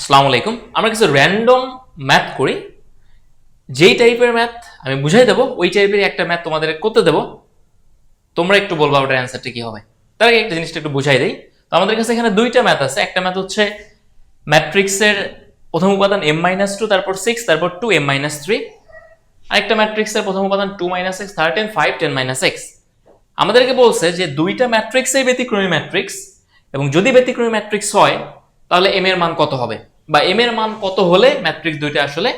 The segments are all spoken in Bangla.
আসসালামু আলাইকুম। আমরা কিছু র্যান্ডম ম্যাথ করি। যেই টাইপের ম্যাথ আমি বুঝাই দেবো, ওই টাইপের একটা ম্যাথ তোমাদের করতে দেবো। তোমরা একটু বলবা ওটার অ্যান্সারটা কি হবে। তার আগে একটা জিনিসটা একটু বুঝাই দেই। তো আমাদের কাছে এখানে দুইটা ম্যাথ আছে। একটা ম্যাথ হচ্ছে ম্যাট্রিক্সের প্রথম উপাদান এম মাইনাস টু তারপর সিক্স তারপর টু এম মাইনাস থ্রি আরেকটা ম্যাট্রিক্সের প্রথম উপাদান two minus X thirteen five ten minus X আমাদেরকে বলছে যে দুইটা ম্যাট্রিক্সেই ব্যতিক্রমী ম্যাট্রিক্স এবং যদি ব্যতিক্রমী ম্যাট্রিক্স হয়, তাহলে এম এর মান কত হবে? বা এম এর মান কত হলে ম্যাট্রিক্স দুইটা আসলে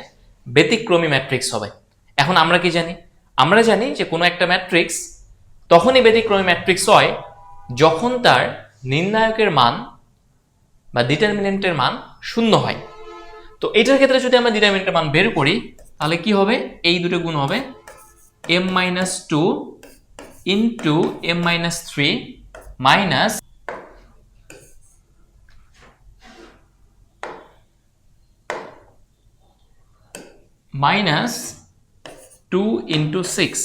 ব্যতিক্রমী ম্যাট্রিক্স হবে? এখন আমরা কি জানি? আমরা জানি যে কোনো একটা ম্যাট্রিক্স তখনই ব্যতিক্রমী ম্যাট্রিক্স হয় যখন তার নির্ণায়কের মান বা ডিটারমিনেন্টের মান শূন্য হয়। তো এটার ক্ষেত্রে যদি আমরা ডিটারমিনেন্টের মান বের করি, তাহলে কি হবে? এই দুটো গুণ হবে M minus two into M minus three minus minus two into six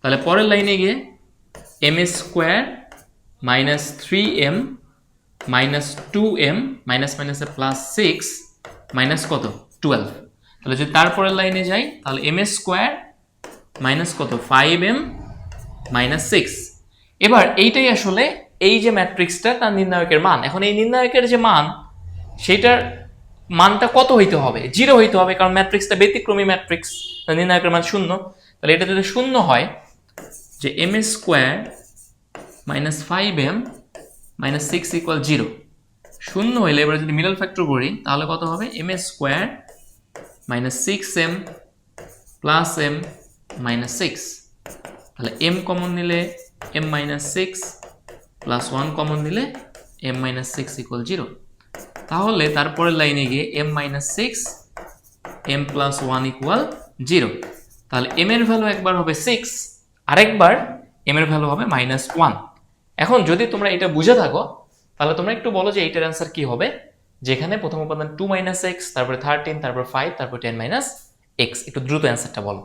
তাহলে পরের লাইনে গিয়ে M square minus three M minus two M minus মাইনাসে প্লাস সিক্স মাইনাস কত? টুয়েলভ তাহলে যদি তারপরের লাইনে যাই, তাহলে এম স্কোয়ার মাইনাস কত? ফাইভ এম মাইনাস সিক্স এবার এইটাই আসলে এই যে ম্যাট্রিক্সটা তার নির্ণায়কের মান। এখন এই নির্ণায়কের যে মান, সেটার মানটা কত হইতে হবে? জিরো হইতে হবে, কারণ ম্যাট্রিক্সটা ব্যতিক্রমী ম্যাট্রিক্স, নির্ণায়কের মান শূন্য। তাহলে এটা যদি শূন্য হয়, যে M S square minus five M minus six equal zero শূন্য হইলে এবার যদি মিডল ফ্যাক্টর করি, তাহলে কত হবে? M S square minus six M plus M minus six তাহলে এম কমন নিলে M minus six plus one common নিলে M minus six equal zero তাহলে তারপরের লাইনে গিয়ে M minus six M plus one equal zero তাহলে এম এর ভ্যালু একবার হবে সিক্স আরেকবার এম এর ভ্যালু হবে মাইনাস ওয়ান এখন যদি তোমরা এটা বুঝে থাকো, তাহলে তোমরা একটু বলো যে এইটার অ্যান্সার কি হবে? যেখানে প্রথম উপাদান টু মাইনাস এক্স তারপরে থার্টিন তারপর ফাইভ তারপর টেন মাইনাস এক্স একটু দ্রুত অ্যান্সারটা বলো।